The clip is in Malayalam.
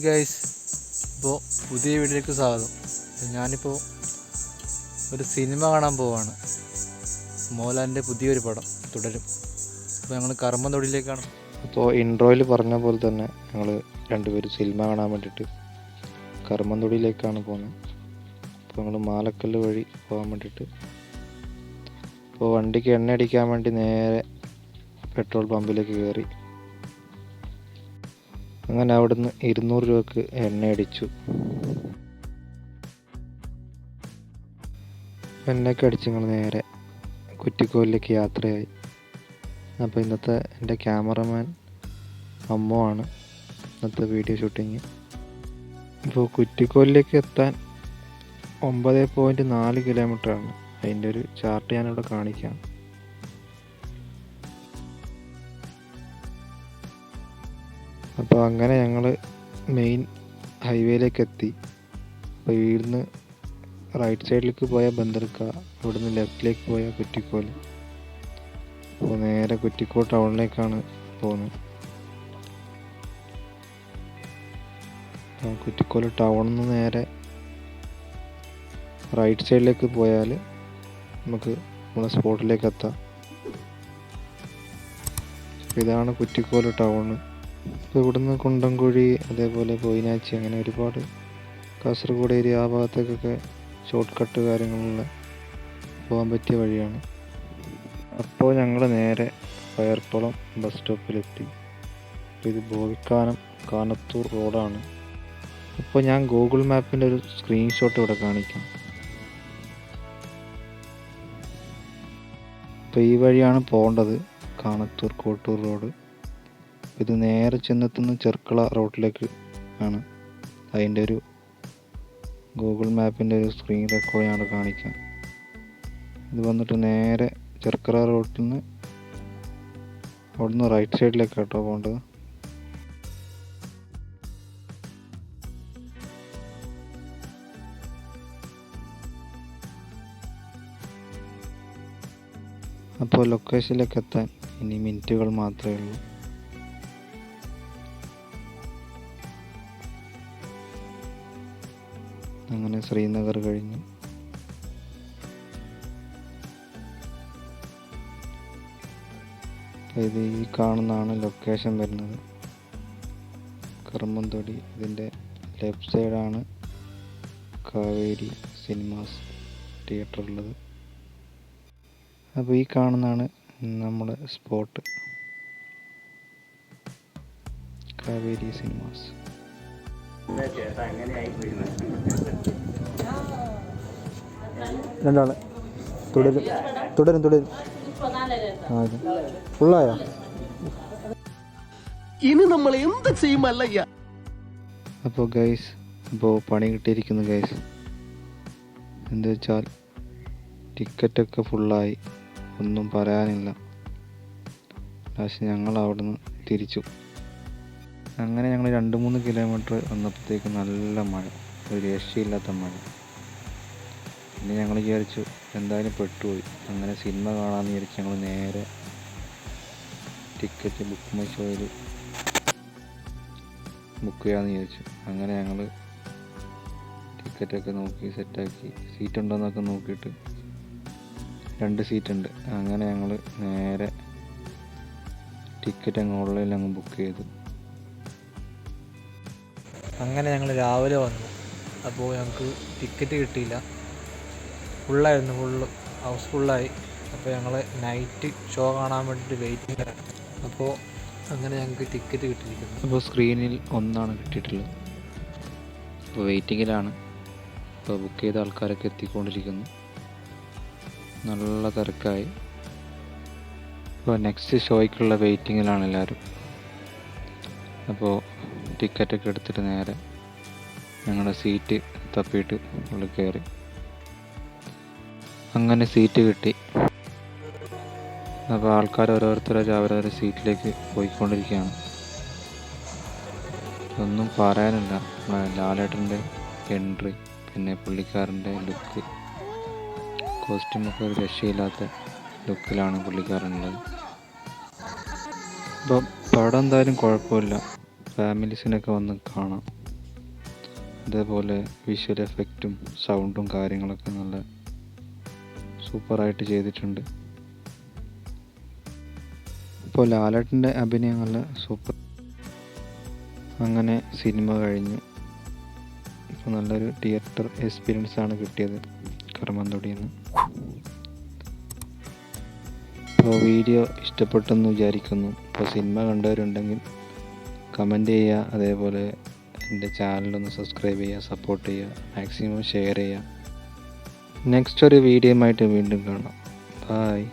ഹായ് ഗൈസ് ഇപ്പോൾ പുതിയ വീഡിയോയിലേക്ക് സ്വാഗതം. ഞാനിപ്പോൾ ഒരു സിനിമ കാണാൻ പോവാണ്. മോഹൻലാലിന്റെ പുതിയൊരു പടം തുടരും. അപ്പോൾ ഞങ്ങൾ കർമ്മ തൊഴിലേക്കാണ് അപ്പോൾ ഇൻട്രോയിൽ പറഞ്ഞ പോലെ തന്നെ ഞങ്ങൾ രണ്ടുപേരും സിനിമ കാണാൻ വേണ്ടിയിട്ട് കർമ്മന്തൊടിയിലേക്കാണ് പോകുന്നത് അപ്പോൾ ഞങ്ങൾ മാലക്കല്ല് വഴി പോകാൻ വേണ്ടിയിട്ട്. അപ്പോൾ വണ്ടിക്ക് എണ്ണ അടിക്കാൻ വേണ്ടി നേരെ പെട്രോൾ പമ്പിലേക്ക് കയറി അങ്ങനെ അവിടുന്ന് ഇരുന്നൂറ് രൂപക്ക് എണ്ണ അടിച്ചു എണ്ണയൊക്കെ അടിച്ച് ഞങ്ങൾ നേരെ കുറ്റിക്കോലിലേക്ക് യാത്രയായി. അപ്പോൾ ഇന്നത്തെ എന്റെ ക്യാമറമാൻ അമ്മു ആണ് ഇന്നത്തെ വീഡിയോ ഷൂട്ടിങ്. ഇപ്പോൾ കുറ്റിക്കോലിലേക്ക് എത്താൻ ഒമ്പത് പോയിന്റ് നാല് കിലോമീറ്ററാണ് അതിന്റെ ഒരു ചാർട്ട് ഞാനിവിടെ കാണിക്കാം. അപ്പോൾ അങ്ങനെ ഞങ്ങൾ മെയിൻ ഹൈവേയിലേക്ക് എത്തി അപ്പോൾ ഇവിടുന്ന് റൈറ്റ് സൈഡിലേക്ക് പോയാൽ ബന്ദർക്ക ഇവിടുന്ന് ലെഫ്റ്റിലേക്ക് പോയാൽ കുറ്റിക്കോൽ അപ്പോൾ നേരെ കുറ്റിക്കോ ടൗണിലേക്കാണ് പോകുന്നത് കുറ്റിക്കോൽ ടൗണിൽ നിന്ന് നേരെ റൈറ്റ് സൈഡിലേക്ക് പോയാൽ നമുക്ക് നമ്മുടെ സ്പോട്ടിലേക്ക് എത്താം ഇതാണ് കുറ്റിക്കോൽ ടൗണ് ഇപ്പോൾ ഇവിടുന്ന് കുണ്ടംകുഴി അതേപോലെ പോയിനാച്ചി അങ്ങനെ ഒരുപാട് കാസർഗോഡ് ഏരിയ ആ ഭാഗത്തേക്കൊക്കെ ഷോർട്ട് കട്ട് കാര്യങ്ങളുള്ള പോകാൻ പറ്റിയ വഴിയാണ്. അപ്പോൾ ഞങ്ങൾ നേരെ ഫയർക്കുളം ബസ് സ്റ്റോപ്പിലെത്തി അപ്പോൾ ഇത് ബോവിക്കാനം കാനത്തൂർ റോഡാണ്. അപ്പോൾ ഞാൻ ഗൂഗിൾ മാപ്പിന്റെ ഒരു സ്ക്രീൻഷോട്ട് ഇവിടെ കാണിക്കാം. അപ്പോൾ ഈ വഴിയാണ് പോകേണ്ടത്. കാനത്തൂർ കോട്ടൂർ റോഡ്. ഇത് നേരെ ചെന്നെത്തുന്ന ചെർക്കള റോഡിലേക്ക് ആണ്. അതിന്റെ ഒരു ഗൂഗിൾ മാപ്പിന്റെ ഒരു സ്ക്രീൻ റെക്കോർഡ് ഞാൻ ഇവിടെ കാണിക്കാം ഇത് വന്നിട്ട് നേരെ ചെർക്കള റോട്ടിൽ നിന്ന് അവിടുന്ന് റൈറ്റ് സൈഡിലേക്ക് കേട്ടോ പോകേണ്ടത് അപ്പോൾ ലൊക്കേഷനിലേക്ക് എത്താൻ ഇനി മിനിറ്റുകൾ മാത്രമേ ഉള്ളൂ. അങ്ങനെ ശ്രീനഗർ കഴിഞ്ഞു. ഇത് ഈ കാണുന്നതാണ് ലൊക്കേഷൻ വരുന്നത്. കർമ്മന്തൊടി ഇതിന്റെ ലെഫ്റ്റ് സൈഡാണ് കാവേരി സിനിമാസ് തിയേറ്റർ ഉള്ളത്. അപ്പോൾ ഈ കാണുന്നതാണ് നമ്മുടെ സ്പോട്ട് കാവേരി സിനിമാസ് രണ്ടാൾ. തുടരും. തുടരും തുടരും. അതെ. ഫുള്ളായോ ഇനി നമ്മൾ എന്ത് ചെയ്യും അല്ലയ്യ? അപ്പോൾ ഗൈസ് ഇപ്പോൾ പണി കിട്ടിയിരിക്കുന്നു ഗൈസ് എന്താ വെച്ചാൽ ടിക്കറ്റൊക്കെ ഫുള്ളായി ഒന്നും പറയാനില്ല. പക്ഷെ ഞങ്ങൾ അവിടുന്ന് നിന്ന് തിരിച്ചു. അങ്ങനെ ഞങ്ങൾ രണ്ട് മൂന്ന് കിലോമീറ്റർ വന്നപ്പോഴത്തേക്ക് നല്ല മഴ. ഒരു രക്ഷയില്ലാത്ത മഴ. പിന്നെ ഞങ്ങൾ വിചാരിച്ചു എന്തായാലും പെട്ടുപോയി. അങ്ങനെ സിനിമ കാണാമെന്ന് വിചാരിച്ച് ഞങ്ങൾ നേരെ ടിക്കറ്റ് ബുക്ക് മൈ ഷോയിൽ ബുക്ക് ചെയ്യാമെന്ന് വിചാരിച്ചു. അങ്ങനെ ഞങ്ങൾ ടിക്കറ്റൊക്കെ നോക്കി സെറ്റാക്കി സീറ്റ് ഉണ്ടോയെന്നൊക്കെ നോക്കിയിട്ട് രണ്ട് സീറ്റ് ഉണ്ട്. അങ്ങനെ ഞങ്ങൾ നേരെ ടിക്കറ്റ് അങ്ങ് ഓൺലൈനിൽ അങ്ങ് ബുക്ക് ചെയ്തു. അങ്ങനെ ഞങ്ങൾ രാവിലെ വന്നു. അപ്പോൾ ഞങ്ങൾക്ക് ടിക്കറ്റ് കിട്ടിയില്ല. ഫുള്ളായിരുന്നു ഫുള്ള് ഹൗസ് ഫുള്ളായി അപ്പോൾ ഞങ്ങൾ നൈറ്റ് ഷോ കാണാൻ വേണ്ടിയിട്ട് വെയിറ്റിംഗിലാണ് അപ്പോൾ അങ്ങനെ ഞങ്ങൾക്ക് ടിക്കറ്റ് കിട്ടിയിരിക്കുന്നു. അപ്പോൾ സ്ക്രീനിൽ ഒന്നാണ് കിട്ടിയിട്ടുള്ളത്. അപ്പോൾ വെയിറ്റിങ്ങിലാണ് ഇപ്പോൾ ബുക്ക് ചെയ്ത ആൾക്കാരൊക്കെ എത്തിക്കൊണ്ടിരിക്കുന്നു. നല്ല തിരക്കായി. അപ്പോൾ നെക്സ്റ്റ് ഷോയ്ക്കുള്ള വെയിറ്റിങ്ങിലാണ് എല്ലാവരും അപ്പോൾ ടിക്കറ്റൊക്കെ എടുത്തിട്ട് നേരെ ഞങ്ങളുടെ സീറ്റ് തപ്പിയിട്ട് ഉള്ളിൽ കയറി അങ്ങനെ സീറ്റ് കിട്ടി. അപ്പോൾ ആൾക്കാർ ഓരോരുത്തരായി അവരവരുടെ സീറ്റിലേക്ക് പോയിക്കൊണ്ടിരിക്കുകയാണ്. ഒന്നും പറയാനില്ല. ലാലേട്ടന്റെ എൻട്രി പിന്നെ പുള്ളിക്കാരന്റെ ലുക്ക് കോസ്റ്റ്യൂമൊക്കെ ഒരു രക്ഷയില്ലാത്ത ലുക്കിലാണ് പുള്ളിക്കാരനുള്ളത്. അപ്പം പടം എന്തായാലും കുഴപ്പമില്ല. ഫാമിലീസിനൊക്കെ വന്ന് കാണാം. അതേപോലെ വിഷ്വൽ എഫക്റ്റും സൗണ്ടും കാര്യങ്ങളൊക്കെ നല്ല സൂപ്പറായിട്ട് ചെയ്തിട്ടുണ്ട്. ഇപ്പോൾ ലാലേട്ടന്റെ അഭിനയം നല്ല സൂപ്പർ. അങ്ങനെ സിനിമ കഴിഞ്ഞു. ഇപ്പോൾ നല്ലൊരു തിയേറ്റർ എക്സ്പീരിയൻസ് ആണ് കിട്ടിയത് കർമ്മന്തൊടിയിൽ നിന്ന് അപ്പോൾ വീഡിയോ ഇഷ്ടപ്പെട്ടെന്ന് വിചാരിക്കുന്നു. ഇപ്പോൾ സിനിമ കണ്ടവരുണ്ടെങ്കിൽ കമന്റ് ചെയ്യുക. അതേപോലെ എന്റെ ചാനലൊന്ന് സബ്സ്ക്രൈബ് ചെയ്യുക സപ്പോർട്ട് ചെയ്യുക. മാക്സിമം ഷെയർ ചെയ്യുക. നെക്സ്റ്റ് ഒരു വീഡിയോയുമായിട്ട് വീണ്ടും കാണാം. ബായ്